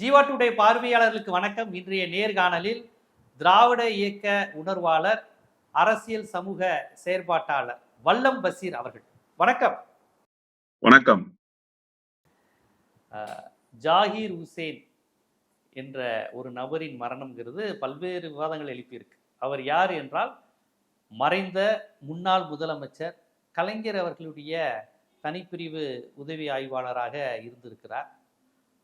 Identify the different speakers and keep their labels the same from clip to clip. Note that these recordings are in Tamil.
Speaker 1: ஜீவா டுடே பார்வையாளர்களுக்கு வணக்கம். இன்றைய நேர்காணலில் திராவிட இயக்க உணர்வாளர் அரசியல் சமூக செயற்பாட்டாளர் வல்லம் பசீர் அவர்கள். வணக்கம்.
Speaker 2: வணக்கம்.
Speaker 1: ஜாகீர் ஹுசேன் என்ற ஒரு நபரின் மரணம்ங்கிறது பல்வேறு விவாதங்கள் எழுப்பியிருக்கு. அவர் யார் என்றால் மறைந்த முன்னாள் முதலமைச்சர் கலைஞர் அவர்களுடைய தனிப்பிரிவு உதவி ஆய்வாளராக இருந்திருக்கிறார்.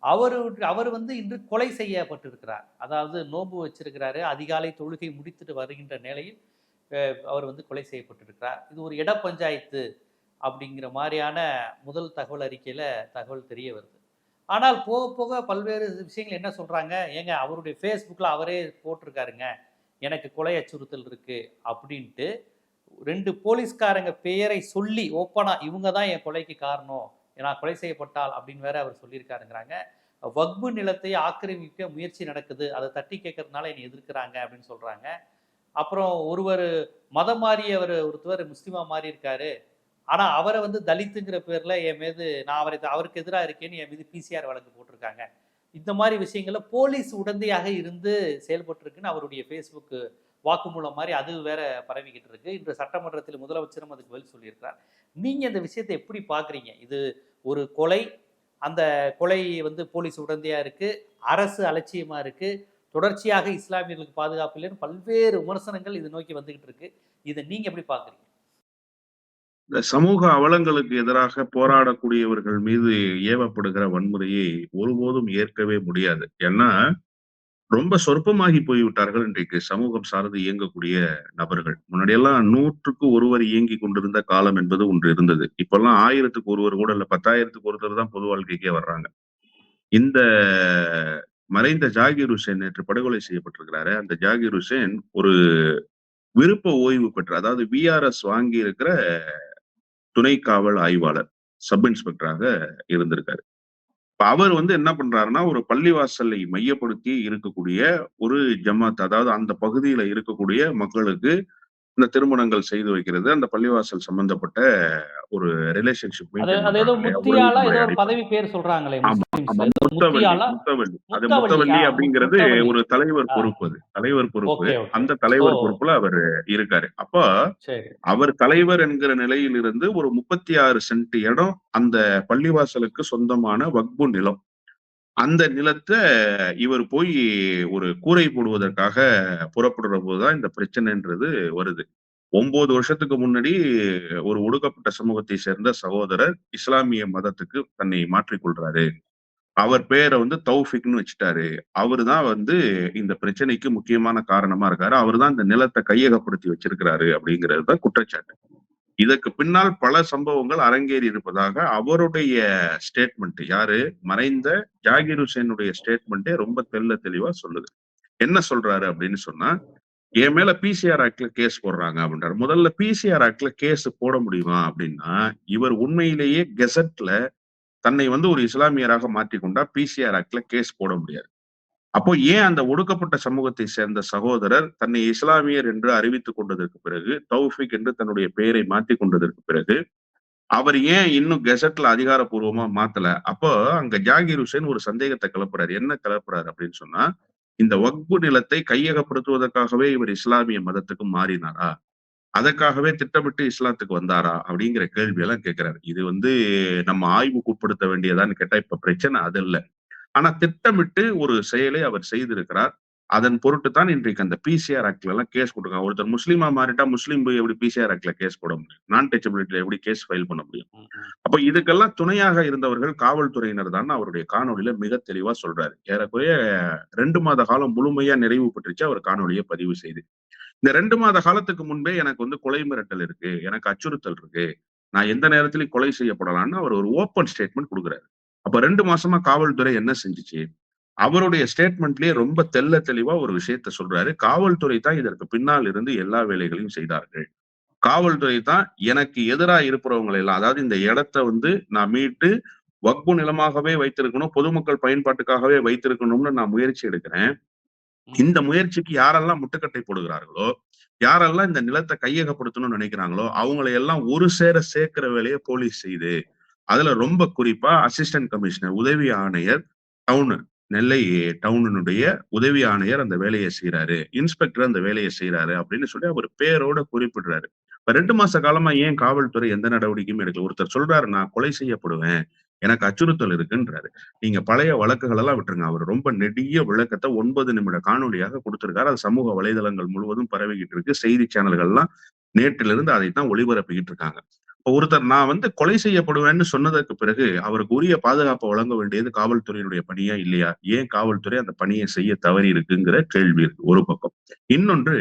Speaker 1: அவர் அவர் வந்து இன்று கொலை செய்யப்பட்டிருக்கிறார். அதாவது நோன்பு வச்சிருக்கிறாரு அதிகாலை தொழுகை முடித்துட்டு வருகின்ற நிலையில் அவர் வந்து கொலை செய்யப்பட்டிருக்கிறார். இது ஒரு இட பஞ்சாயத்து அப்படிங்கிற மாதிரியான முதல் தகவல் அறிக்கையில் தகவல் தெரிய வருது. ஆனால் போக போக பல்வேறு விஷயங்கள் என்ன சொல்கிறாங்க ஏங்க அவருடைய ஃபேஸ்புக்கில் அவரே போட்டிருக்காருங்க. எனக்கு கொலை அச்சுறுத்தல் இருக்குது அப்படின்ட்டு ரெண்டு போலீஸ்காரங்க பெயரை சொல்லி ஓப்பனாக இவங்க தான் என் கொலைக்கு காரணம். நான் கொலை செய்யப்பட்டால் அப்படின்னு வேற அவர் சொல்லியிருக்காருங்கிறாங்க. வக்பு நிலத்தை ஆக்கிரமிக்க முயற்சி நடக்குது. அதை தட்டி கேட்கறதுனால என்னை எதிர்க்கிறாங்க அப்படின்னு சொல்றாங்க. அப்புறம் ஒருவர் மதம் மாறியவர் ஒருத்தவர் முஸ்லீமா மாறி இருக்காரு ஆனா அவரை வந்து தலித்துங்கிற பேர்ல என் மீது நான் அவரை அவருக்கு எதிராக இருக்கேன்னு என் மீது பிசிஆர் வழக்கு போட்டிருக்காங்க. இந்த மாதிரி விஷயங்கள்ல போலீஸ் உடந்தையாக இருந்து செயல்பட்டிருக்குன்னு அவருடைய ஃபேஸ்புக் வாக்குமூலம் மாதிரி அது வேற பரவிக்கிட்டு இருக்கு. இன்று சட்டமன்றத்தில் முதலமைச்சரும் அதுக்கு பதில் சொல்லியிருக்கிறார். நீங்க இந்த விஷயத்தை எப்படி பாக்குறீங்க இது ஒரு கொலை அந்த கொலை வந்து போலீஸ் உடந்தையா இருக்கு அரசு அலட்சியமா இருக்கு. தொடர்ச்சியாக இஸ்லாமியர்களுக்கு பாதுகாப்பு இல்லைன்னு பல்வேறு விமர்சனங்கள் இது நோக்கி வந்துகிட்டு இருக்கு. இதை நீங்க எப்படி பாக்குறீங்க
Speaker 2: இந்த சமூக அவலங்களுக்கு எதிராக போராடக்கூடியவர்கள் மீது ஏவப்படுகிற வன்முறையை ஒருபோதும் ஏற்கவே முடியாது. ஏன்னா ரொம்ப சொற்பமாகி போய்விட்டார்கள் இன்றைக்கு சமூகம் சார்ந்து இயங்கக்கூடிய நபர்கள். முன்னாடியெல்லாம் நூற்றுக்கு ஒருவர் இயங்கி கொண்டிருந்த காலம் என்பது ஒன்று இருந்தது. இப்பெல்லாம் ஆயிரத்துக்கு ஒருவர் கூட இல்ல பத்தாயிரத்துக்கு ஒருத்தர் தான் பொது வாழ்க்கைக்கே வர்றாங்க. இந்த மறைந்த ஜாகிர் ஹுசேன் நேற்று படுகொலை செய்யப்பட்டிருக்கிறாரு. அந்த ஜாகிர் ஹுசேன் ஒரு விருப்ப ஓய்வு பெற்ற அதாவது விஆர்எஸ் வாங்கி இருக்கிற துணை காவல் ஆய்வாளர் சப் இன்ஸ்பெக்டராக இருந்திருக்காரு. இப்ப அவர் வந்து என்ன பண்றாருன்னா ஒரு பள்ளிவாசலை மையப்படுத்தி இருக்கக்கூடிய ஒரு ஜமாத் அதாவது அந்த பகுதியில இருக்கக்கூடிய மக்களுக்கு இந்த திருமணங்கள் செய்து வைக்கிறது. அந்த பள்ளிவாசல் சம்பந்தப்பட்ட ஒரு ரிலேஷன்ஷிப்
Speaker 1: பதவி பேர் சொல்றாங்களே
Speaker 2: அது
Speaker 1: ஆ,
Speaker 2: அப்படிங்கிறது. ஒரு தலைவர். பொறுப்பு அது. தலைவர் பொறுப்பு. அந்த தலைவர். பொறுப்புல அவர் இருக்காரு. அப்போ அவர் தலைவர் என்கிற நிலையிலிருந்து ஒரு முப்பத்தி ஆறு சென்ட் இடம் அந்த பள்ளிவாசலுக்கு சொந்தமான வக்பு நிலம். அந்த நிலத்தை இவர் போய் ஒரு கூரை போடுவதற்காக புறப்படுற போதுதான் இந்த பிரச்சனைன்றது வருது. ஒன்பது வருஷத்துக்கு முன்னாடி ஒரு ஒடுக்கப்பட்ட சமூகத்தை சேர்ந்த சகோதரர் இஸ்லாமிய மதத்துக்கு தன்னை மாற்றிக்கொள்றாரு அவர் பேரை வந்து தௌஃபிக்னு வச்சுட்டாரு. அவரு தான் வந்து இந்த பிரச்சனைக்கு முக்கியமான காரணமா இருக்காரு. அவர் தான் இந்த நிலத்தை கையகப்படுத்தி வச்சிருக்கிறாரு அப்படிங்கிறது தான் குற்றச்சாட்டு. இதற்கு பின்னால் பல சம்பவங்கள் அரங்கேறி இருப்பதாக அவருடைய ஸ்டேட்மெண்ட் யாரு? மறைந்த ஜாகிர் ஹுசேனுடைய ஸ்டேட்மெண்ட்டே ரொம்ப தெள்ள தெளிவா சொல்லுது. என்ன சொல்றாரு அப்படின்னு சொன்னா என் மேல பிசிஆர் ஆக்ட்ல கேஸ் போடுறாங்க அப்படின்றாரு. முதல்ல பிசிஆர் ஆக்ட்ல கேஸ் போட முடியுமா அப்படின்னா இவர் உண்மையிலேயே கெசட்ல தன்னை வந்து ஒரு இஸ்லாமியராக மாற்றிக்கொண்டா பிசிஆர் ஆக்ட்ல கேஸ் போட முடியாது. அப்போ ஏன் அந்த ஒடுக்கப்பட்ட சமூகத்தை சேர்ந்த சகோதரர் தன்னை இஸ்லாமியர் என்று அறிவித்துக் கொண்டதற்கு பிறகு தௌஃபிக் என்று தன்னுடைய பெயரை மாற்றி கொண்டதற்கு பிறகு அவர் ஏன் இன்னும் கெசட்ல அதிகாரப்பூர்வமா மாத்தல? அப்போ அங்க ஜாகிர் ஹுசேன் ஒரு சந்தேகத்தை கிளப்புறாரு. என்ன கிளப்புறாரு அப்படின்னு சொன்னா இந்த வக்பு நிலத்தை கையகப்படுத்துவதற்காகவே இவர் இஸ்லாமிய மதத்துக்கு மாறினாரா? அதற்காகவே திட்டமிட்டு இஸ்லாத்துக்கு வந்தாரா? அப்படிங்கிற கேள்வி எல்லாம் கேட்கிறாரு இது வந்து நம்ம ஆய்வுக்குட்படுத்த வேண்டியதான்னு கேட்டா இப்ப பிரச்சனை அது இல்ல. ஆனா திட்டமிட்டு ஒரு செயலை அவர் செய்திருக்கிறார். அதன் பொருட்டு தான் இன்றைக்கு அந்த பிசிஆர் ஆக்ட்ல எல்லாம் கேஸ் கொடுக்காங்க ஒருத்தர் முஸ்லீமா மாறிட்டா முஸ்லீம் போய் எப்படி பிசிஆர் ஆக்ட்ல கேஸ் போட முடியும்? நான் டச்சபிலிட்டில எப்படி கேஸ் ஃபைல் பண்ண முடியும். அப்ப இதுக்கெல்லாம் துணையாக இருந்தவர்கள் காவல்துறையினர் தான் அவருடைய காணொலியில மிக தெளிவா சொல்றாரு. ஏறக்குறைய ரெண்டு மாத காலம் முழுமையா நிறைவு பெற்றுச்சு அவர் காணொலியை பதிவு செய்து. இந்த ரெண்டு மாத காலத்துக்கு முன்பே எனக்கு வந்து கொலை மிரட்டல் இருக்கு. எனக்கு அச்சுறுத்தல் இருக்கு. நான் எந்த நேரத்திலும் கொலை செய்யப்படலாம்னு அவர் ஒரு ஓப்பன் ஸ்டேட்மெண்ட் கொடுக்குறாரு. அப்ப ரெண்டு மாசமா காவல்துறை என்ன செஞ்சுச்சு? அவருடைய ஸ்டேட்மெண்ட்லயே ரொம்ப தெள்ள தெளிவா ஒரு விஷயத்த சொல்றாரு. காவல்துறை தான் இதற்கு பின்னால் இருந்து எல்லா வேலைகளையும் செய்தார்கள். காவல்துறை தான் எனக்கு எதிராக இருப்பவங்களை எல்லாம் அதாவது இந்த இடத்த வந்து நான் மீட்டு வக்பு நிலமாகவே வைத்திருக்கணும் பொதுமக்கள் பயன்பாட்டுக்காகவே வைத்திருக்கணும்னு நான் முயற்சி எடுக்கிறேன். இந்த முயற்சிக்கு யாரெல்லாம் முட்டுக்கட்டை போடுகிறார்களோ யாரெல்லாம் இந்த நிலத்தை கையகப்படுத்தணும்னு நினைக்கிறாங்களோ அவங்களை எல்லாம் ஒரு சேர சேர்க்கிற வேலையை போலீஸ் செய்து அதுல ரொம்ப குறிப்பா அசிஸ்டன்ட் கமிஷனர் உதவி ஆணையர் டவுன் நெல்லை டவுனினுடைய உதவி ஆணையர் அந்த வேலையை செய்யறாரு இன்ஸ்பெக்டர் அந்த வேலையை செய்யறாரு அப்படின்னு சொல்லி அவர் பேரோட குறிப்பிடுறாரு. இப்ப ரெண்டு மாச காலமா ஏன் காவல்துறை எந்த நடவடிக்கையும் எடுக்கல? ஒருத்தர் சொல்றாரு நான் கொலை செய்யப்படுவேன். எனக்கு அச்சுறுத்தல் இருக்குன்றாரு. நீங்க பழைய வழக்குகள் எல்லாம் விட்டுருங்க. அவர் ரொம்ப நெடிய விளக்கத்தை ஒன்பது நிமிட காணொலியாக கொடுத்திருக்காரு. அது சமூக வலைதளங்கள் முழுவதும் பரவிக்கிட்டு இருக்கு. செய்தி சேனல்கள்லாம் நேற்றிலிருந்து அதைத்தான் ஒளிபரப்பிக்கிட்டு இருக்காங்க. இப்போ ஒருத்தர் நான் வந்து கொலை செய்யப்படுவேன்னு சொன்னதற்கு பிறகு அவருக்கு உரிய பாதுகாப்பை வழங்க வேண்டியது காவல்துறையினுடைய பணியா இல்லையா? ஏன் காவல்துறை அந்த பணியை செய்ய தவறி இருக்குங்கிற கேள்வி இருக்கு ஒரு பக்கம். இன்னொன்று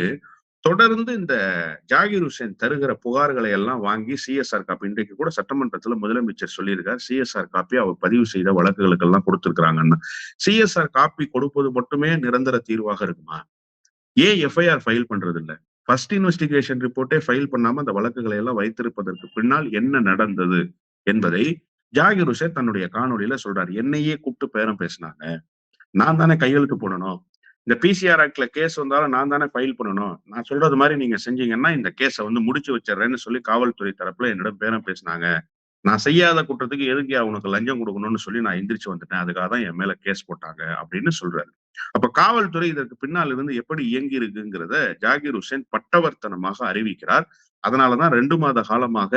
Speaker 2: தொடர்ந்து இந்த ஜாகிர் ஹுசேன் தருகிற புகார்களை எல்லாம் வாங்கி சிஎஸ்ஆர் காப்பி இன்றைக்கு கூட சட்டமன்றத்துல முதலமைச்சர் சொல்லியிருக்கார் சிஎஸ்ஆர் காப்பி அவர் பதிவு செய்த வழக்குகளுக்கு எல்லாம் கொடுத்திருக்கிறாங்கன்னு. சிஎஸ்ஆர் காப்பி கொடுப்பது மட்டுமே நிரந்தர தீர்வாக இருக்குமா? ஏன் எஃப்ஐஆர் ஃபைல் பண்றது இல்ல ஃபர்ஸ்ட் இன்வெஸ்டிகேஷன் ரிப்போர்ட்டே ஃபைல் பண்ணாம அந்த வழக்குகளை எல்லாம் வைத்திருப்பதற்கு பின்னால் என்ன நடந்தது என்பதை ஜாகிர் ஹுசேன் தன்னுடைய காணொலியில சொல்றாரு. என்னையே கூப்பிட்டு பேரம் பேசினாங்க. நான் தானே கையெழுத்து போடணும். இந்த பிசிஆர் ஆக்ட்ல கேஸ் வந்தாலும் நான் தானே ஃபைல் பண்ணணும். நான் சொல்றது மாதிரி நீங்க செஞ்சீங்கன்னா இந்த கேஸை வந்து முடிச்சு வச்சிடறேன்னு சொல்லி காவல்துறை தரப்புல என்னிடம் பேரம் பேசினாங்க. நான் செய்யாத குற்றத்துக்கு எதுக்கு உனக்கு லஞ்சம் கொடுக்கணும்னு சொல்லி நான் எந்திரிச்சு வந்துட்டேன். அதுக்காக தான் என் மேல கேஸ் போட்டாங்க அப்படின்னு சொல்றாரு. அப்ப காவல்துறை இதற்கு பின்னால் இருந்து எப்படி இயங்கி இருக்குங்கிறத ஜாகிர் ஹுசேன் பட்டவர்த்தனமாக அறிவிக்கிறார். அதனாலதான் ரெண்டு மாத காலமாக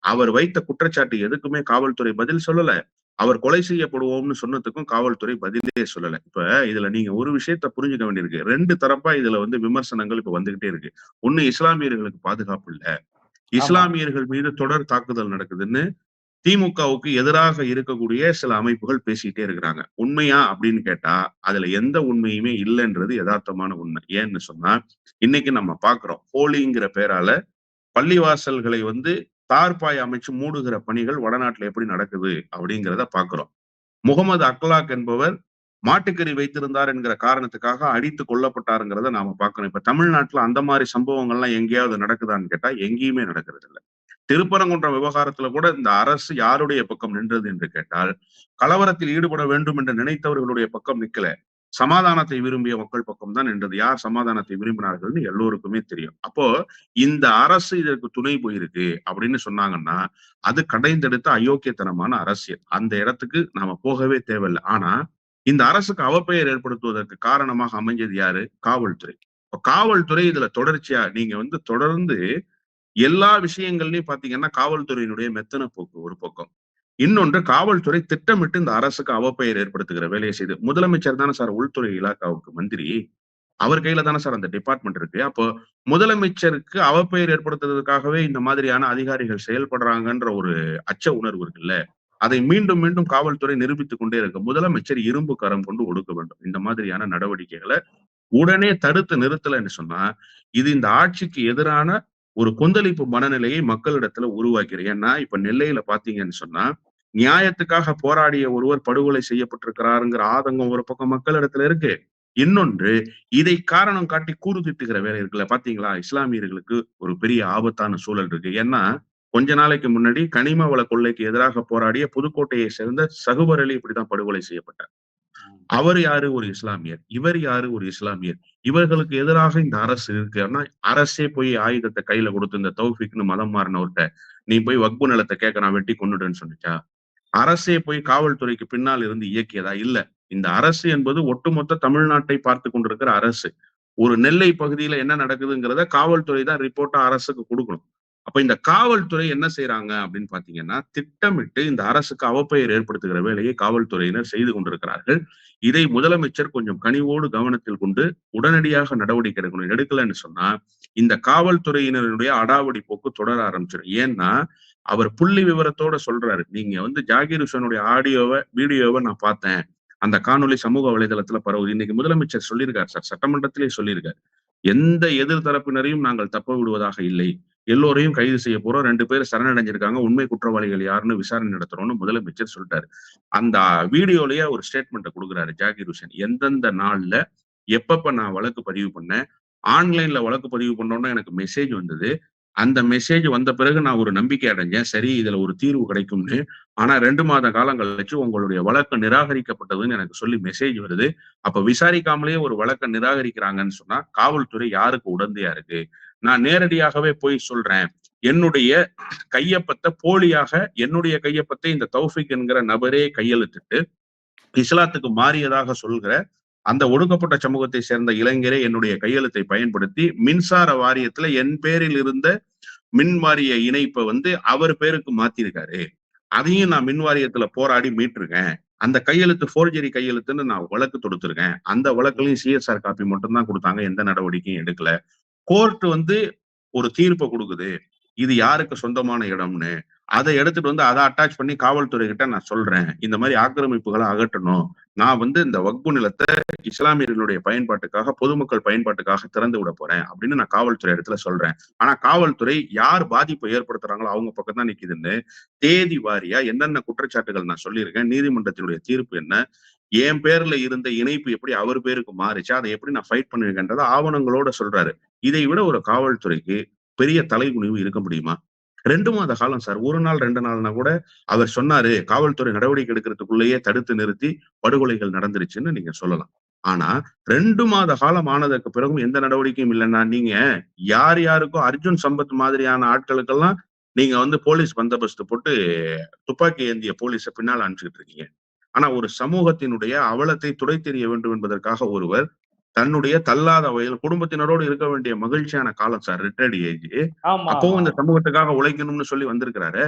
Speaker 2: அவர் வைத்த குற்றச்சாட்டு எதுக்குமே காவல்துறை பதில் சொல்லல. அவர் கொலை செய்யப்படுவோம்னு சொன்னதுக்கும் காவல்துறை பதிலே சொல்லல. இப்ப இதுல நீங்க ஒரு விஷயத்த புரிஞ்சுக்க வேண்டியிருக்கு. ரெண்டு தரப்பா இதுல வந்து விமர்சனங்கள் இப்ப வந்துகிட்டே இருக்கு. ஒண்ணு இஸ்லாமியர்களுக்கு பாதுகாப்பு இல்ல. இஸ்லாமியர்கள் மீது தொடர் தாக்குதல் நடக்குதுன்னு திமுகவுக்கு எதிராக இருக்கக்கூடிய சில அமைப்புகள் பேசிக்கிட்டே இருக்கிறாங்க. உண்மையா அப்படின்னு கேட்டா அதுல எந்த உண்மையுமே இல்லைன்றது யதார்த்தமான உண்மை. ஏன்னு சொன்னா இன்னைக்கு நம்ம பாக்குறோம் ஹோலிங்கிற பேரால பள்ளிவாசல்களை வந்து தார்பாய் அமைச்சு மூடுகிற பணிகள் வடநாட்டுல எப்படி நடக்குது அப்படிங்கிறத பாக்குறோம். முகமது அக்லாக் என்பவர் மாட்டுக்கறி வைத்திருந்தார் என்கிற காரணத்துக்காக அடித்து கொல்லப்பட்டாருங்கிறத நாம பாக்கணும் இப்ப தமிழ்நாட்டுல அந்த மாதிரி சம்பவங்கள்லாம் எங்கேயாவது நடக்குதான்னு கேட்டா எங்கேயுமே நடக்கிறது இல்லை. திருப்பரங்குன்றம் விவகாரத்துல கூட இந்த அரசு யாருடைய பக்கம் நின்றது என்று கேட்டால் கலவரத்தில் ஈடுபட வேண்டும் என்று நினைத்தவர்களுடைய பக்கம் நிக்கல. சமாதானத்தை விரும்பிய மக்கள் பக்கம் தான் நின்றது. யார் சமாதானத்தை விரும்பினார்கள்னு எல்லோருக்குமே தெரியும். அப்போ இந்த அரசு இதற்கு துணை போயிருக்கு அப்படின்னு சொன்னாங்கன்னா அது கடைந்தெடுத்த அயோக்கியத்தனமான அரசியல். அந்த இடத்துக்கு நாம போகவே தேவையில்லை. ஆனா இந்த அரசுக்கு அவப்பெயர் ஏற்படுத்துவதற்கு காரணமாக அமைஞ்சது யாரு? காவல்துறை. காவல்துறை இதுல தொடர்ச்சியா நீங்க வந்து தொடர்ந்து எல்லா விஷயங்கள்லயும் பாத்தீங்கன்னா காவல்துறையினுடைய மெத்தன போக்கு ஒரு பக்கம். இன்னொன்று காவல்துறை திட்டமிட்டு இந்த அரசுக்கு அவப்பெயர் ஏற்படுத்துகிற வேலையை செய்து முதலமைச்சர் தானே சார் உள்துறை இலாக்காவுக்கு மந்திரி. அவர் கையில தானே சார் அந்த டிபார்ட்மெண்ட் இருக்கு. அப்போ முதலமைச்சருக்கு அவப்பெயர் ஏற்படுத்துறதுக்காகவே இந்த மாதிரியான அதிகாரிகள் செயல்படுறாங்கன்ற ஒரு அச்ச உணர்வு இருக்குல்ல அதை மீண்டும் மீண்டும் காவல்துறை நிரூபித்துக் கொண்டே இருக்கு முதலமைச்சர் இரும்பு கரம் கொண்டு ஒடுக்க வேண்டும். இந்த மாதிரியான நடவடிக்கைகளை உடனே தடுத்து நிறுத்தலைன்னு சொன்னா இது இந்த ஆட்சிக்கு எதிரான ஒரு கொந்தளிப்பு மனநிலையை மக்களிடத்துல உருவாக்கிறேன் ஏன்னா இப்ப நெல்லையில பாத்தீங்கன்னு சொன்னா நியாயத்துக்காக போராடிய ஒருவர் படுகொலை செய்யப்பட்டிருக்கிறாருங்கிற ஆதங்கம் ஒரு பக்கம் மக்களிடத்துல இருக்கு. இன்னொன்று இதை காரணம் காட்டி கூறு திட்டுகிற வேலை இருக்குல்ல பாத்தீங்களா? இஸ்லாமியர்களுக்கு ஒரு பெரிய ஆபத்தான சூழல் இருக்கு. ஏன்னா கொஞ்ச நாளைக்கு முன்னாடி கனிம வள கொள்ளைக்கு எதிராக போராடிய புதுக்கோட்டையை சேர்ந்த சகுபர் அலி இப்படிதான் படுகொலை செய்யப்பட்டார். அவர் யாரு? ஒரு இஸ்லாமியர். இவர் யாரு? ஒரு இஸ்லாமியர். இவர்களுக்கு எதிராக இந்த அரசு இருக்கு. ஆனா அரசே போய் ஆயுதத்தை கையில கொடுத்து இந்த தௌஃபிக்னு மதம் மாறினவர்கிட்ட நீ போய் வக்பு நிலத்தை கேட்க நான் வெட்டி கொண்டுடுன்னு சொன்னிச்சா அரசே போய் காவல்துறைக்கு பின்னால் இருந்து இயக்கியதா? இல்ல. இந்த அரசு என்பது ஒட்டுமொத்த தமிழ்நாட்டை பார்த்து கொண்டிருக்கிற அரசு. ஒரு நெல்லை பகுதியில என்ன நடக்குதுங்கிறத காவல்துறை தான் ரிப்போர்ட்டா அரசுக்கு கொடுக்கணும். அப்ப இந்த காவல்துறை என்ன செய்யறாங்க அப்படின்னு பாத்தீங்கன்னா திட்டமிட்டு இந்த அரசுக்கு அவப்பெயர் ஏற்படுத்துகிற வேலையை காவல்துறையினர் செய்து கொண்டிருக்கிறார்கள். இதை முதலமைச்சர் கொஞ்சம் கனிவோடு கவனத்தில் கொண்டு உடனடியாக நடவடிக்கை எடுக்கணும் எடுக்கலன்னு சொன்னா இந்த காவல்துறையினருடைய அடாவடி போக்கு தொடர ஆரம்பிச்சிடும் ஏன்னா அவர் புள்ளி விவரத்தோட சொல்றாரு. நீங்க வந்து ஜாகிர் ஹுசனுடைய ஆடியோவை வீடியோவை நான் பார்த்தேன். அந்த காணொலி சமூக வலைதளத்துல பரவுது. இன்னைக்கு முதலமைச்சர் சொல்லியிருக்காரு சார். சட்டமன்றத்திலே சொல்லியிருக்காரு. எந்த எதிர்தரப்பினரையும் நாங்கள் தப்ப விடுவதாக இல்லை. எல்லோரையும் கைது செய்ய போறோம். ரெண்டு பேர் சரணடைஞ்சிருக்காங்க. உண்மை குற்றவாளிகள் யாருன்னு விசாரணை நடத்துறோம்னு முதலமைச்சர் சொல்லிட்டாரு. அந்த வீடியோலயே ஒரு ஸ்டேட்மெண்ட்டை கொடுக்குறாரு ஜாகிர் ஹுசேன். எந்தெந்த நாள்ல எப்பப்ப நான் வழக்கு பதிவு பண்ணேன்? ஆன்லைன்ல வழக்கு பதிவு பண்ணோன்னா எனக்கு மெசேஜ் வந்தது. அந்த மெசேஜ் வந்த பிறகு நான் ஒரு நம்பிக்கை அடைஞ்சேன். சரி இதுல ஒரு தீர்வு கிடைக்கும்னு. ஆனா ரெண்டு மாத காலம் கழிச்சு உங்களுடைய வழக்கு நிராகரிக்கப்பட்டதுன்னு எனக்கு சொல்லி மெசேஜ் வருது. அப்ப விசாரிக்காமலே ஒரு வழக்கை நிராகரிக்கிறாங்கன்னு சொன்னா காவல்துறை யாருக்கு உடந்தையா இருக்கு? நான் நேரடியாகவே போய் சொல்றேன். என்னுடைய கையப்பத்தை போலியாக என்னுடைய கையப்பத்தை இந்த தௌஃபிக் என்கிற நபரே கையெழுத்திட்டு இஸ்லாத்துக்கு மாறியதாக சொல்கிற அந்த ஒடுக்கப்பட்ட சமூகத்தை சேர்ந்த இளைஞரே என்னுடைய கையெழுத்தை பயன்படுத்தி மின்சார வாரியத்துல என் பேரில் இருந்த மின் வாரிய இணைப்பை வந்து அவர் பேருக்கு மாத்திருக்காரு. அதையும் நான் மின் வாரியத்துல போராடி மீட்டிருக்கேன். அந்த கையெழுத்து ஃபோர்ஜரி கையெழுத்துன்னு நான் வழக்கு தொடுத்திருக்கேன். அந்த வழக்குலையும் சிஎஸ்ஆர் காப்பி மட்டும் தான் கொடுத்தாங்க. எந்த நடவடிக்கையும் எடுக்கல. கோர்ட் வந்து ஒரு தீர்ப்பை கொடுக்குது. இது யாருக்கு சொந்தமான இடம்னு அதை எடுத்துட்டு வந்து அதை அட்டாச் பண்ணி காவல்துறை கிட்ட நான் சொல்றேன். இந்த மாதிரி ஆக்கிரமிப்புகளை அகற்றணும். நான் வந்து இந்த வக்பு நிலத்தை இஸ்லாமியர்களுடைய பயன்பாட்டுக்காக பொதுமக்கள் பயன்பாட்டுக்காக திறந்து விட போறேன் அப்படின்னு நான் காவல்துறை இடத்துல சொல்றேன். ஆனா காவல்துறை யார் பாதிப்பை ஏற்படுத்துறாங்களோ அவங்க பக்கம் தான் நிக்குதுன்னு தேதி வாரியா என்னென்ன குற்றச்சாட்டுகள் நான் சொல்லியிருக்கேன் நீதிமன்றத்தினுடைய தீர்ப்பு என்ன என் பேர்ல இருந்த இணைப்பு எப்படி அவர் பேருக்கு மாறிச்சு அதை எப்படி நான் ஃபைட் பண்ணிருக்கேன்றதை ஆவணங்களோட சொல்றாரு. இதை விட ஒரு காவல்துறைக்கு பெரிய தலைகுனிவு இருக்க முடியுமா? ரெண்டு மாத காலம் சார். ஒரு நாள் ரெண்டு நாள்னா கூட அவர் சொன்னாரு காவல்துறை நடவடிக்கை எடுக்கிறதுக்குள்ளேயே தடுத்து நிறுத்தி படுகொலைகள் நடந்துருச்சுன்னு நீங்க சொல்லலாம். ஆனா ரெண்டு மாத காலம் ஆனதுக்கு பிறகும் எந்த நடவடிக்கையும் இல்லைன்னா நீங்க யார் யாருக்கும் அர்ஜுன் சம்பத் மாதிரியான ஆட்களுக்கெல்லாம் நீங்க வந்து போலீஸ் பந்தோபஸ்து போட்டு துப்பாக்கி ஏந்திய போலீஸை பின்னால் அனுப்பிச்சுட்டு இருக்கீங்க. ஆனா ஒரு சமூகத்தினுடைய அவலத்தை துடை தெரிய வேண்டும் என்பதற்காக ஒருவர் தன்னுடைய தள்ளாத வயல் குடும்பத்தினரோடு இருக்க வேண்டிய மகிழ்ச்சியான காலம் சார் ரிட்டையர்ட் ஏஜ் அப்பவும் இந்த. சமூகத்துக்காக உழைக்கணும்னு சொல்லி வந்திருக்கிறாரு.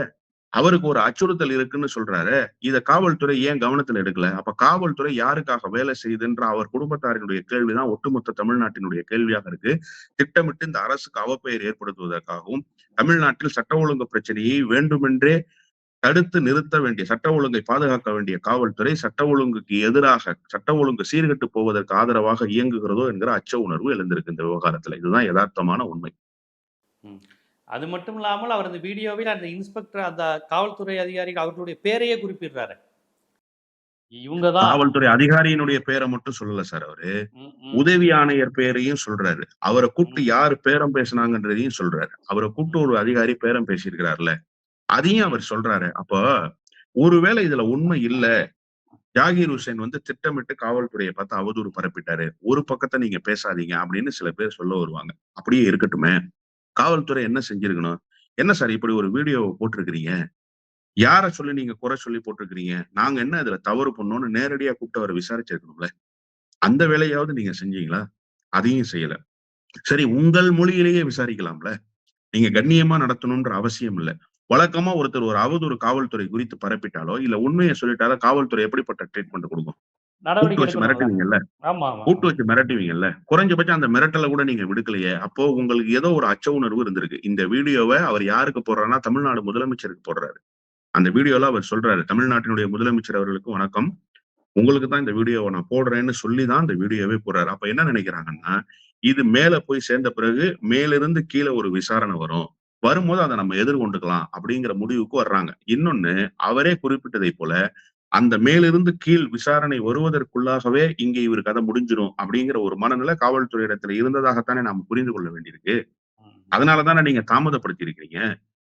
Speaker 2: அவருக்கு ஒரு அச்சுறுத்தல் இருக்குன்னு சொல்றாரு. இத காவல்துறை ஏன் கவனத்துல எடுக்கல? அப்ப காவல்துறை யாருக்காக வேலை செய்யுதுன்ற அவர் குடும்பத்தாரினுடைய கேள்விதான் ஒட்டுமொத்த தமிழ்நாட்டினுடைய கேள்வியாக இருக்கு. திட்டமிட்டு இந்த அரசுக்கு அவப்பெயர் ஏற்படுத்துவதற்காகவும் தமிழ்நாட்டில் சட்ட ஒழுங்கு பிரச்சனையை வேண்டுமென்றே தடுத்து நிறுத்த வேண்டிய சட்ட ஒழுங்கை பாதுகாக்க வேண்டிய காவல்துறை சட்ட ஒழுங்குக்கு எதிராக சட்ட ஒழுங்கு சீர்கெட்டு போவதற்கு ஆதரவாக இயங்குகிறதோ என்கிற அச்ச உணர்வு எழுந்திருக்கு இந்த விவகாரத்துல. இதுதான் யதார்த்தமான உண்மை.
Speaker 1: அது மட்டும் இல்லாமல் அவர் அந்த வீடியோவில் அந்த இன்ஸ்பெக்டர் அந்த காவல்துறை அதிகாரிகள் அவர்களுடைய பேரையே குறிப்பிடுறாரு. இவங்க தான்
Speaker 2: காவல்துறை அதிகாரியினுடைய பேரை மட்டும் சொல்லல சார் அவரு. உதவி ஆணையர் பேரையும் சொல்றாரு. அவரை கூப்பிட்டு யாரு பேரம் பேசுனாங்கன்றதையும் சொல்றாரு. அவரை கூப்பிட்டு ஒரு அதிகாரி பேரம் பேசியிருக்கிறார்ல. அதையும் அவர் சொல்றாரு. அப்போ ஒருவேளை இதுல உண்மை இல்ல ஜாகீர் ஹுசேன் வந்து திட்டமிட்டு காவல்துறையை பார்த்து அவதூறு பரப்பிட்டாரு. ஒரு பக்கத்தை நீங்க பேசாதீங்க அப்படின்னு சில பேர் சொல்ல வருவாங்க. அப்படியே இருக்கட்டுமே. காவல்துறை என்ன செஞ்சிருக்கணும்? என்ன சார் இப்படி ஒரு வீடியோ போட்டிருக்கிறீங்க? யார சொல்லி நீங்க குறை சொல்லி போட்டிருக்கிறீங்க? நாங்க என்ன இதுல தவறு பண்ணோம்னு நேரடியா கூப்பிட்டு அவரை விசாரிச்சிருக்கணும்ல? அந்த வேலையாவது நீங்க செஞ்சீங்களா? அதையும் செய்யல. சரி உங்கள் மொழியிலேயே விசாரிக்கலாம்ல. நீங்க கண்ணியமா நடத்தணும்ன்ற அவசியம் இல்ல. வழக்கமா ஒருத்தர் ஒரு அவதூறு காவல்துறை குறித்து பரப்பிட்டாலோ இல்ல உண்மையை சொல்லிட்டாலோ காவல்துறை எப்படிப்பட்ட ட்ரீட்மெண்ட் கொடுக்கும்? கூட்டு வச்சு. மிரட்டுவீங்கல்ல? கூட்டு வச்சு மிரட்டுவீங்கல்ல? குறைஞ்சபட்சம் அந்த மிரட்டலை கூட நீங்க விடுக்கலையே. அப்போ உங்களுக்கு ஏதோ ஒரு அச்ச உணர்வு இருந்திருக்கு. இந்த வீடியோவை அவர் யாருக்கு போடுறாருன்னா தமிழ்நாடு முதலமைச்சருக்கு போடுறாரு. அந்த வீடியோல அவர் சொல்றாரு தமிழ்நாட்டினுடைய முதலமைச்சர் அவர்களுக்கு வணக்கம். உங்களுக்கு தான் இந்த வீடியோவை நான் போடுறேன்னு சொல்லி தான் இந்த வீடியோவே போடுறாரு. அப்ப என்ன நினைக்கிறாங்கன்னா இது மேல போய் சேர்ந்த பிறகு மேலிருந்து கீழே ஒரு விசாரணை வரும். வரும்போது அதை நம்ம எதிர்கொண்டுக்கலாம் அப்படிங்கிற முடிவுக்கு வர்றாங்க. இன்னொன்னு அவரே குறிப்பிட்டதை போல அந்த மேலிருந்து கீழ் விசாரணை வருவதற்குள்ளாகவே இங்கே இவர் கதை முடிஞ்சிடும் அப்படிங்கிற ஒரு மனநிலை காவல்துறை இடத்துல இருந்ததாகத்தானே நாம புரிந்து கொள்ள வேண்டியிருக்கு. அதனாலதானே நீங்க தாமதப்படுத்தி இருக்கீங்க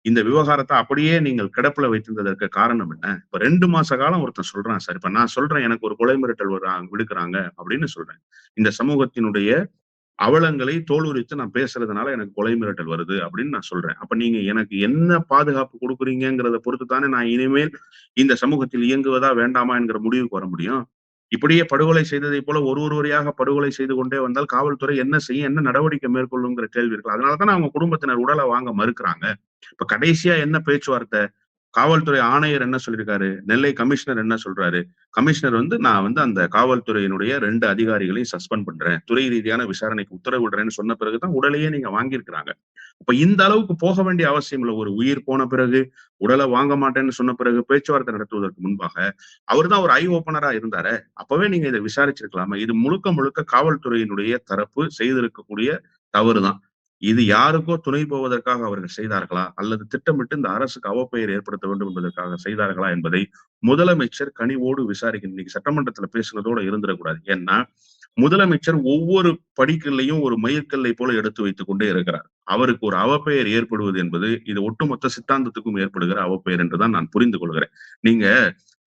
Speaker 2: இந்த விவகாரத்தை அப்படியே நீங்கள் கிடப்புல வைத்திருந்ததற்கு காரணம் என்ன? இப்ப ரெண்டு மாச காலம் ஒருத்தன் சொல்றான் சார் இப்ப நான் சொல்றேன் எனக்கு ஒரு கொலை மிரட்டல் வர்றாங்க விடுக்கிறாங்க அப்படின்னு சொல்றேன். இந்த சமூகத்தினுடைய அவலங்களை தோலுரித்து நான் பேசுறதுனால எனக்கு கொலை மிரட்டல் வருது அப்படின்னு நான் சொல்றேன். அப்ப நீங்க எனக்கு என்ன பாதுகாப்பு கொடுக்குறீங்கிறத பொறுத்து தானே நான் இனிமேல் இந்த சமூகத்தில் இயங்குவதா வேண்டாமா என்கிற முடிவுக்கு வர முடியும். இப்படியே படுகொலை செய்ததை போல ஒரு ஒருவரையாக படுகொலை செய்து கொண்டே வந்தால் காவல்துறை என்ன செய்யும் என்ன நடவடிக்கை மேற்கொள்ளுங்கிற கேள்வி இருக்கு அதனாலதான் அவங்க குடும்பத்தினர் உடலை வாங்க மறுக்கிறாங்க. இப்ப கடைசியா என்ன பேச்சுவார்த்தை? காவல்துறை ஆணையர் என்ன சொல்லியிருக்காரு நெல்லை கமிஷனர் என்ன சொல்றாரு? கமிஷனர் வந்து நான் வந்து அந்த காவல்துறையினுடைய ரெண்டு அதிகாரிகளையும் சஸ்பெண்ட் பண்றேன். துறை ரீதியான விசாரணைக்கு உத்தரவிடுறேன்னு சொன்ன பிறகுதான் உடலையே நீங்க வாங்கியிருக்கிறாங்க. அப்ப இந்த அளவுக்கு போக வேண்டிய அவசியம் இல்லை. ஒரு உயிர் போன பிறகு உடலை வாங்க மாட்டேன்னு சொன்ன பிறகு பேச்சுவார்த்தை நடத்துவதற்கு முன்பாக அவர் தான் ஒரு ஐ ஓபனரா இருந்தாரு. அப்பவே நீங்க இதை விசாரிச்சிருக்கலாமா. இது முழுக்க முழுக்க காவல்துறையினுடைய தரப்பு செய்திருக்கக்கூடிய தவறுதான். இது யாருக்கோ துணை போவதற்காக அவர்கள் செய்தார்களா? அல்லது திட்டமிட்டு இந்த அரசுக்கு அவப்பெயர் ஏற்படுத்த வேண்டும் என்பதற்காக செய்தார்களா என்பதை முதலமைச்சர் கனிவோடு விசாரிக்கணும் இன்னைக்கு சட்டமன்றத்துல பேசுனதோட இருந்துடக்கூடாது. ஏன்னா முதலமைச்சர் ஒவ்வொரு படிக்கல்லையும் ஒரு மயிர்கல்லை போல எடுத்து வைத்துக் கொண்டே இருக்கிறார். அவருக்கு ஒரு அவப்பெயர் ஏற்படுவது என்பது இது ஒட்டுமொத்த சித்தாந்தத்துக்கும் ஏற்படுகிற அவப்பெயர் என்றுதான் நான் புரிந்து கொள்கிறேன். நீங்க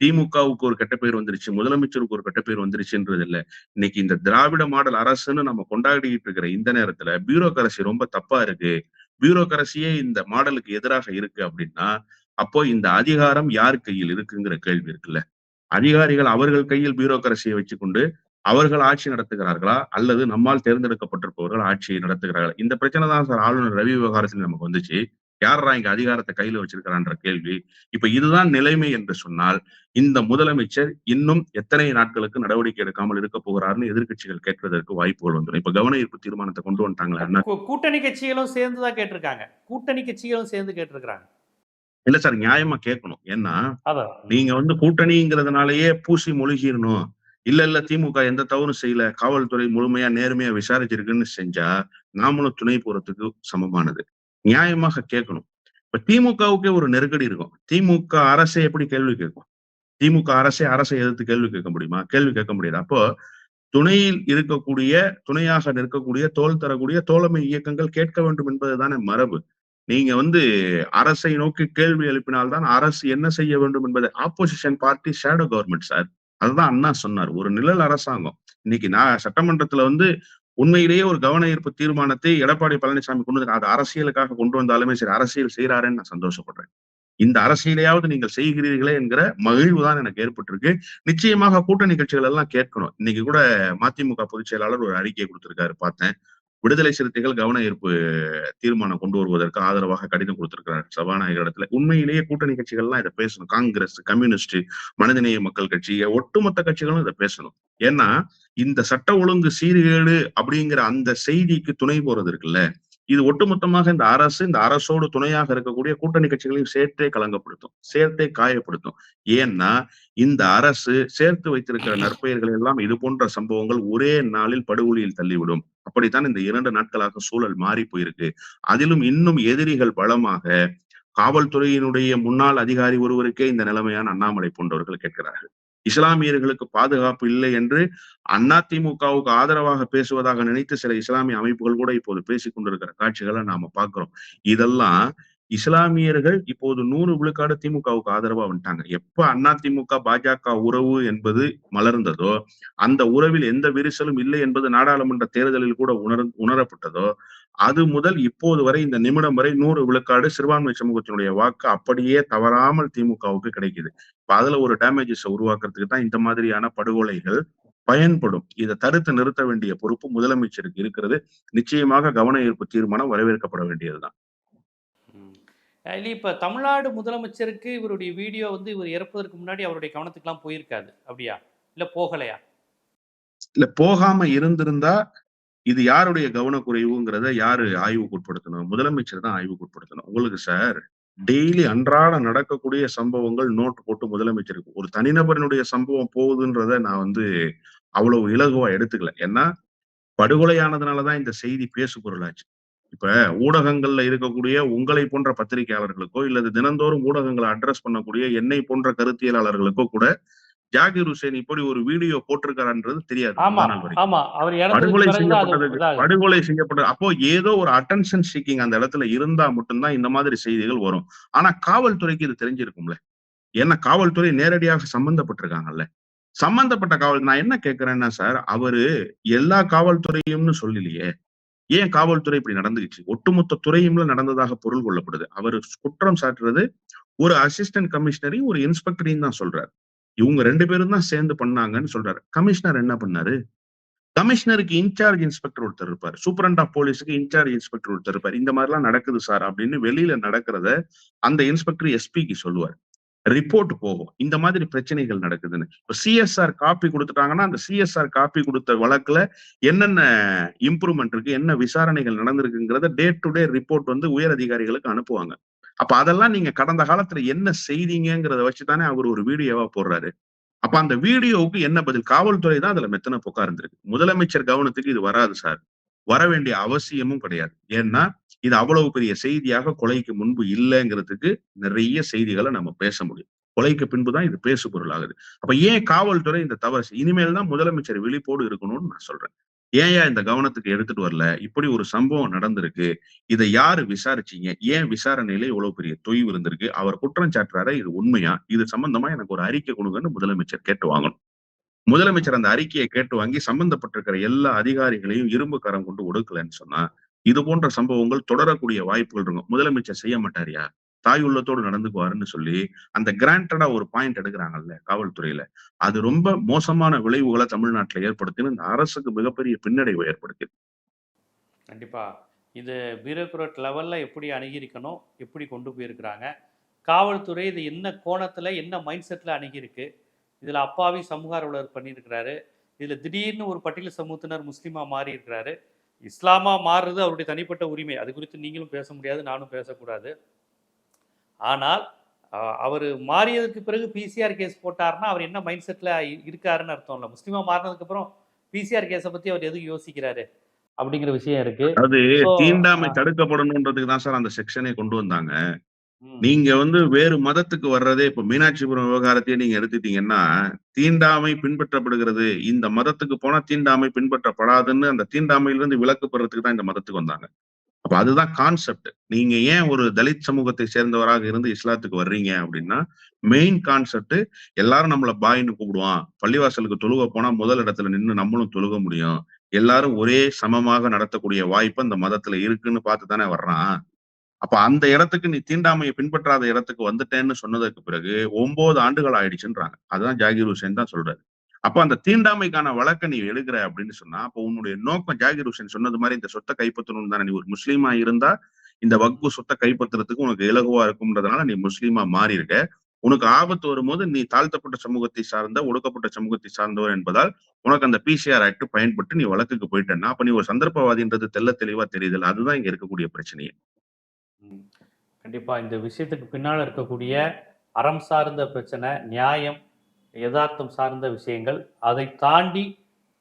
Speaker 2: திமுகவுக்கு ஒரு கெட்ட பேர் வந்துருச்சு முதலமைச்சருக்கு ஒரு கெட்ட பேர் வந்துருச்சுன்றது இல்ல. இன்னைக்கு இந்த திராவிட மாடல் அரசுன்னு நம்ம கொண்டாடிட்டு இருக்கிற இந்த நேரத்துல பியூரோக்கரசி ரொம்ப தப்பா இருக்கு. பியூரோக்கரசியே இந்த மாடலுக்கு எதிராக இருக்கு அப்படின்னா அப்போ இந்த அதிகாரம் யார் கையில் இருக்குங்கிற கேள்வி இருக்குல்ல. அதிகாரிகள் அவர்கள் கையில் பியூரோக்கரசியை வச்சுக்கொண்டு அவர்கள் ஆட்சி நடத்துகிறார்களா? அல்லது நம்மால் தேர்ந்தெடுக்கப்பட்டிருப்பவர்கள் ஆட்சியை நடத்துகிறார்கள்? இந்த பிரச்சனை தான் சார் ஆளுநர் ரவி விவகாரத்தில் நமக்கு வந்துச்சு. யாரா இங்க அதிகாரத்தை கையில வச்சிருக்கிறான்ற கேள்வி. இப்ப இதுதான் நிலைமை என்று சொன்னால் இந்த முதலமைச்சர் இன்னும் எத்தனை நாட்களுக்கு நடவடிக்கை எடுக்காமல் இருக்க போகிறார்னு எதிர்க்கட்சிகள் கேட்பதற்கு வாய்ப்புகள் வந்துடும். இப்ப கவன ஈர்ப்பு தீர்மானத்தை கொண்டு வந்துட்டாங்களா
Speaker 1: கூட்டணி கட்சிகளும் சேர்ந்து தான் கேட்டிருக்காங்க. கூட்டணி கட்சிகளும் சேர்ந்து கேட்டிருக்காங்க
Speaker 2: இல்ல சார் நியாயமா கேட்கணும். ஏன்னா நீங்க வந்து கூட்டணிங்கிறதுனாலயே பூசி மொழிகிடணும் இல்ல இல்ல திமுக எந்த தவறும் செய்யல. காவல்துறை முழுமையா நேர்மையா விசாரிச்சிருக்குன்னு செஞ்சா நாமளும் துணை போறதுக்கு சமமானது. நியாயமாக கேட்கணும். இப்ப திமுகவுக்கே ஒரு நெருக்கடி இருக்கும். திமுக அரசை எப்படி கேள்வி கேட்கும்? திமுக அரசை அரசை எதிர்த்து கேள்வி கேட்க முடியுமா? கேள்வி கேட்க முடியாது. அப்போ துணையில் இருக்கக்கூடிய துணையாக நிற்கக்கூடிய தோல் தரக்கூடிய தோழமை இயக்கங்கள் கேட்க வேண்டும் என்பதுதானே மரபு. நீங்க வந்து அரசை நோக்கி கேள்வி எழுப்பினால்தான் அரசு என்ன செய்ய வேண்டும் என்பதை opposition party shadow government sir அதுதான் அண்ணா சொன்னார். ஒரு நிழல் அரசாங்கம். இன்னைக்கு நான் சட்டமன்றத்துல வந்து உண்மையிலேயே ஒரு கவன ஈர்ப்பு தீர்மானத்தை எடப்பாடி பழனிசாமி கொண்டு வந்து அது அரசியலுக்காக கொண்டு வந்தாலுமே சரி அரசியல் செய்யறாருன்னு நான் சந்தோஷப்படுறேன். இந்த அரசியலையாவது நீங்கள் செய்கிறீர்களே என்கிற மகிழ்வு தான் எனக்கு ஏற்பட்டிருக்கு. நிச்சயமாக கூட்டணி கட்சிகள் எல்லாம் கேட்கணும். இன்னைக்கு கூட மதிமுக பொதுச் செயலாளர் ஒரு அறிக்கையை கொடுத்திருக்காரு பார்த்தேன். விடுதலை சிறுத்தைகள் கவன ஈர்ப்பு தீர்மானம் கொண்டு வருவதற்கு ஆதரவாக கடிதம் கொடுத்திருக்கிறார் சபாநாயகர் இடத்துல உண்மையிலேயே கூட்டணி கட்சிகள்லாம் இதை பேசணும். காங்கிரஸ் கம்யூனிஸ்ட் மனிதநேய மக்கள் கட்சி ஒட்டுமொத்த கட்சிகளும் இதை பேசணும். ஏன்னா இந்த சட்ட ஒழுங்கு சீர்கேடு அப்படிங்கிற அந்த செய்திக்கு துணை போறது இருக்குல்ல. இது ஒட்டுமொத்தமாக இந்த அரசு இந்த அரசோடு துணையாக இருக்கக்கூடிய கூட்டணி கட்சிகளையும் சேர்த்தே கலங்கப்படுத்தும் சேர்த்தே காயப்படுத்தும். ஏன்னா இந்த அரசு சேர்த்து வைத்திருக்கிற நற்பெயர்களை எல்லாம் இது போன்ற சம்பவங்கள் ஒரே நாளில் படுகொலியில் தள்ளிவிடும். அப்படித்தான் இந்த இரண்டு நாட்களாக சூழல் மாறி போயிருக்கு. அதிலும் இன்னும் எதிரிகள் பலமாக காவல்துறையினுடைய முன்னாள் அதிகாரி ஒருவருக்கே இந்த நிலைமையான அண்ணாமலை போன்றவர்கள் கேட்கிறார்கள். இஸ்லாமியர்களுக்கு பாதுகாப்பு இல்லை என்று அதிமுகவுக்கு ஆதரவாக பேசுவதாக நினைத்து சில இஸ்லாமிய அமைப்புகள் கூட இப்போது பேசிக் கொண்டிருக்கிற காட்சிகளை நாம பார்க்கிறோம். இதெல்லாம் இஸ்லாமியர்கள் இப்போது நூறு விழுக்காடு திமுகவுக்கு ஆதரவா வந்துட்டாங்க. எப்ப அண்ணா திமுக பாஜக உறவு என்பது மலர்ந்ததோ அந்த உறவில் எந்த விரிசலும் இல்லை என்பது நாடாளுமன்ற தேர்தலில் கூட உணர் உணரப்பட்டதோ அது முதல் இப்போது வரை இந்த நிமிடம் வரை நூறு விழுக்காடு சிறுபான்மை சமூகத்தினுடைய வாக்கு அப்படியே தவறாமல் திமுகவுக்கு கிடைக்குது. இப்ப அதுல ஒரு டேமேஜஸ் உருவாக்குறதுக்கு தான் இந்த மாதிரியான படுகொலைகள் பயன்படும். இதை தடுத்து நிறுத்த வேண்டிய பொறுப்பு முதலமைச்சருக்கு இருக்கிறது. நிச்சயமாக கவன ஈர்ப்பு தீர்மானம் வரவேற்கப்பட வேண்டியதுதான்.
Speaker 1: இல்லை இப்போ தமிழ்நாடு முதலமைச்சருக்கு இவருடைய வீடியோ வந்து இவர் இறப்பதற்கு முன்னாடி அவருடைய கவனத்துக்குலாம் போயிருக்காது அப்படியா? இல்லை போகலையா?
Speaker 2: இல்ல போகாம இருந்திருந்தா இது யாருடைய கவனக்குறைவுங்கிறத யாரு ஆய்வுக்கு உட்படுத்தணும் முதலமைச்சர் தான் ஆய்வுக்கு உட்படுத்தணும் உங்களுக்கு சார் டெய்லி அன்றாட நடக்கக்கூடிய சம்பவங்கள் நோட் போட்டு முதலமைச்சருக்கு ஒரு தனிநபரினுடைய சம்பவம் போகுதுன்றத நான் வந்து அவ்வளவு இலகுவா எடுத்துக்கல. ஏன்னா படுகொலையானதுனாலதான் இந்த செய்தி பேசு பொருளாச்சு இப்ப ஊடகங்கள்ல இருக்கக்கூடிய உங்களை போன்ற பத்திரிகையாளர்களுக்கோ இல்லது தினந்தோறும் ஊடகங்களை அட்ரஸ் பண்ணக்கூடிய என்னை போன்ற கருத்தியலாளர்களுக்கோ கூட ஜாகிர் ஹுசேன் இப்படி ஒரு வீடியோ போட்டிருக்காருன்றது தெரியாது படுகொலை செய்யப்பட்டதுக்கு. படுகொலை செய்யப்பட்டது. அப்போ ஏதோ ஒரு அட்டென்ஷன் சீக்கிங் அந்த இடத்துல இருந்தா மட்டும்தான் இந்த மாதிரி செய்திகள் வரும். ஆனா காவல்துறைக்கு இது தெரிஞ்சிருக்கும்ல. ஏன்னா காவல்துறை நேரடியாக சம்பந்தப்பட்டிருக்காங்கல்ல. சம்பந்தப்பட்ட காவல் நான் என்ன கேட்கிறேன்னா சார் அவரு எல்லா காவல்துறையும்னு சொல்லலையே. ஏன் காவல்துறை இப்படி நடந்துச்சு ஒட்டுமொத்த துறையும்ல நடந்ததாக பொருள் கொள்ளப்படுது. அவர் குற்றம் சாட்டுறது ஒரு அசிஸ்டன்ட் கமிஷனரையும் ஒரு இன்ஸ்பெக்டரையும் தான் சொல்றாரு. இவங்க ரெண்டு பேரும் தான் சேர்ந்து பண்ணாங்கன்னு சொல்றாரு. கமிஷனர் என்ன பண்ணாரு? கமிஷனருக்கு இன்சார்ஜ் இன்ஸ்பெக்டர் ஒருத்தர் இருப்பார். சூப்பரண்ட் ஆஃப் போலீஸுக்கு இன்சார்ஜ் இன்ஸ்பெக்டர் ஒருத்தர் இருப்பார். இந்த மாதிரிலாம் நடக்குது சார் அப்படின்னு வெளியில நடக்கிறத அந்த இன்ஸ்பெக்டர் எஸ்பிக்கு சொல்லுவார். ரிப்போர்ட் போகும். இந்த மாதிரி பிரச்சனைகள் நடக்குதுன்னு. இப்போ சிஎஸ்ஆர் காப்பி கொடுத்துட்டாங்கன்னா அந்த சிஎஸ்ஆர் காப்பி கொடுத்த வழக்குல என்னென்ன இம்ப்ரூவ்மெண்ட் இருக்கு என்ன விசாரணைகள் நடந்திருக்குங்கிறத டே டு டே ரிப்போர்ட் வந்து உயர் அதிகாரிகளுக்கு அனுப்புவாங்க. அப்ப அதெல்லாம் நீங்க கடந்த காலத்துல என்ன செய்தீங்கிறத வச்சுதானே அவர் ஒரு வீடியோவா போடுறாரு. அப்ப அந்த வீடியோவுக்கு என்ன பதில்? காவல்துறை தான் அதுல மெத்தனை புக்கா இருந்திருக்கு முதலமைச்சர் கவனத்துக்கு இது வராது சார். வர வேண்டிய அவசியமும் கிடையாது. ஏன்னா இது அவ்வளவு பெரிய செய்தியாக கொலைக்கு முன்பு இல்லைங்கிறதுக்கு நிறைய செய்திகளை நம்ம பேச முடியும். கொலைக்கு பின்புதான் இது பேசு பொருளாகுது அப்ப ஏன் காவல்துறை இந்த தவறு இனிமேல் தான் முதலமைச்சர் விழிப்போடு இருக்கணும்னு நான் சொல்றேன். ஏன் இந்த கவனத்துக்கு எடுத்துட்டு வரல? இப்படி ஒரு சம்பவம் நடந்திருக்கு. இதை யாரு விசாரிச்சீங்க? ஏன் விசாரணையில இவ்வளவு பெரிய தொய்வு இருந்திருக்கு? அவர் குற்றம் சாட்டுறாரு? இது உண்மையா? இது சம்பந்தமா எனக்கு ஒரு அறிக்கை கொடுங்கன்னு முதலமைச்சர் கேட்டு வாங்கணும். முதலமைச்சர் அந்த அறிக்கையை கேட்டு வாங்கி சம்பந்தப்பட்டிருக்கிற எல்லா அதிகாரிகளையும் இரும்பு கரம் கொண்டு ஒடுக்கலன்னு சொன்னா இது போன்ற சம்பவங்கள் தொடரக்கூடிய வாய்ப்புகள் இருக்கும். முதலமைச்சர் செய்ய மாட்டாரியா? தாய் உள்ளத்தோடு நடந்துக்குவாருன்னு சொல்லி அந்த கிராண்டடா ஒரு பாயிண்ட் எடுக்கிறாங்கல்ல காவல்துறையில. அது ரொம்ப மோசமான விளைவுகளை தமிழ்நாட்டுல ஏற்படுத்தின்னு இந்த அரசுக்கு மிகப்பெரிய பின்னடைவை ஏற்படுத்தி
Speaker 1: கண்டிப்பா. இது பியூரோக்ராட் லெவல்ல எப்படி அணுகியிருக்கணும் எப்படி கொண்டு போயிருக்கிறாங்க? காவல்துறை இது என்ன கோணத்துல என்ன மைண்ட் செட்ல அணுகியிருக்கு? இதுல அப்பாவி சமூக அலுவலர் பண்ணியிருக்கிறாரு. இதுல திடீர்னு ஒரு பட்டியல் சமூகத்தினர் முஸ்லீமா மாறி இருக்கிறாரு இஸ்லாமா மாறுறது அவருடைய தனிப்பட்ட உரிமை அது குறித்து நீங்களும் பேச முடியாது நானும் பேசக்கூடாது ஆனால் அவர் மாறியதுக்கு பிறகு பிசிஆர் கேஸ் போட்டாருன்னா அவர் என்ன மைண்ட் செட்ல இருக்காருன்னு அர்த்தம் இல்லை முஸ்லீமா மாறினதுக்கு அப்புறம் பிசிஆர் கேஸை பத்தி அவர் எதுக்கு யோசிக்கிறாரு அப்படிங்கிற விஷயம் இருக்கு
Speaker 2: அது தீண்டாமை
Speaker 1: ஆ.
Speaker 2: தடுக்கப்படணுன்றதுக்கு தான் சார் அந்த செக்ஷனே கொண்டு வந்தாங்க. நீங்க வந்து வேறு மதத்துக்கு வர்றதே இப்ப மீனாட்சிபுரம் விவகாரத்தையே நீங்க எடுத்துட்டீங்கன்னா தீண்டாமை பின்பற்றப்படுகிறது. இந்த மதத்துக்கு போனா தீண்டாமை பின்பற்றப்படாதுன்னு அந்த தீண்டாமையிலிருந்து விலக்கு பெறத்துக்கு தான் இந்த மதத்துக்கு வந்தாங்க. அப்ப அதுதான் கான்செப்ட் நீங்க ஏன் ஒரு தலித் சமூகத்தை சேர்ந்தவராக இருந்து இஸ்லாத்துக்கு வர்றீங்க அப்படின்னா மெயின் கான்செப்ட் எல்லாரும் நம்மள பாயின்னு கூப்பிடுவான். பள்ளிவாசலுக்கு தொழுக போனா முதல் இடத்துல நின்னு நம்மளும் தொழுக முடியும். எல்லாரும் ஒரே சமமாக நடத்தக்கூடிய வாய்ப்பு அந்த மதத்துல இருக்குன்னு பார்த்து தானே வர்றான். அப்ப அந்த இடத்துக்கு நீ தீண்டாமையை பின்பற்றாத இடத்துக்கு வந்துட்டேன்னு சொன்னதுக்கு பிறகு ஒன்பது ஆண்டுகள் ஆயிடுச்சுன்றாங்க. அதுதான் ஜாகிர் ஹுசேன் தான் சொல்றாரு. அப்ப அந்த தீண்டாமைக்கான வழக்கை நீ எழுகிற அப்படின்னு சொன்னா அப்ப உன்னுடைய நோக்கம் ஜாகிர் ஹுசேன் சொன்னது மாதிரி இந்த சொத்தை கைப்பற்றணும் தானே. நீ ஒரு முஸ்லீமா இருந்தா இந்த வக்பு சொத்தை கைப்பற்றுறதுக்கு உனக்கு இலகுவா இருக்கும்ன்றதுனால நீ முஸ்லீமா மாறி இருக்க உனக்கு ஆபத்து வரும்போது நீ தாழ்த்தப்பட்ட சமூகத்தை சார்ந்த ஒடுக்கப்பட்ட சமூகத்தை சார்ந்தவர் என்பதால் உனக்கு அந்த பிசிஆர் ஆக்ட் பயன்பட்டு நீ வழக்குக்கு போயிட்டேன்னா அப்ப நீ ஒரு சந்தர்ப்பவாதின்றது தெல்ல தெளிவா தெரியுது அதுதான் இங்க இருக்கக்கூடிய பிரச்சனையே.
Speaker 1: கண்டிப்பாக கண்டிப்பா இந்த விஷயத்துக்கு பின்னால் இருக்கக்கூடிய அறம் சார்ந்த பிரச்சனை நியாயம் யதார்த்தம் சார்ந்த விஷயங்கள் அதை தாண்டி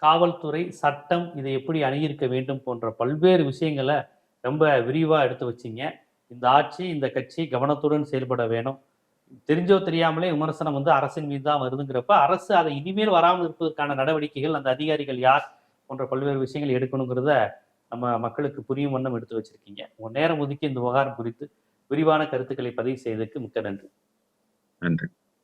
Speaker 1: காவல்துறை சட்டம் இதை எப்படி அணுகியிருக்க வேண்டும் போன்ற பல்வேறு விஷயங்களை ரொம்ப விரிவாக எடுத்து வச்சிங்க. இந்த ஆட்சி இந்த கட்சி கவனத்துடன் செயல்பட வேணும். தெரிஞ்சோ தெரியாமலே விமர்சனம் வந்து அரசின் மீது தான் வருதுங்கிறப்ப அரசு அதை இனிமேல் வராமல் இருப்பதற்கான நடவடிக்கைகள் அந்த அதிகாரிகள் யார் போன்ற பல்வேறு விஷயங்கள் எடுக்கணுங்கிறத நம்ம மக்களுக்கு புரியும் வண்ணம் எடுத்து வச்சிருக்கீங்க. உங்க நேரம் ஒதுக்கி இந்த விவகாரம் குறித்து விரிவான கருத்துக்களை பதிவு செய்ததுக்கு மிக்க நன்றி.
Speaker 2: நன்றி.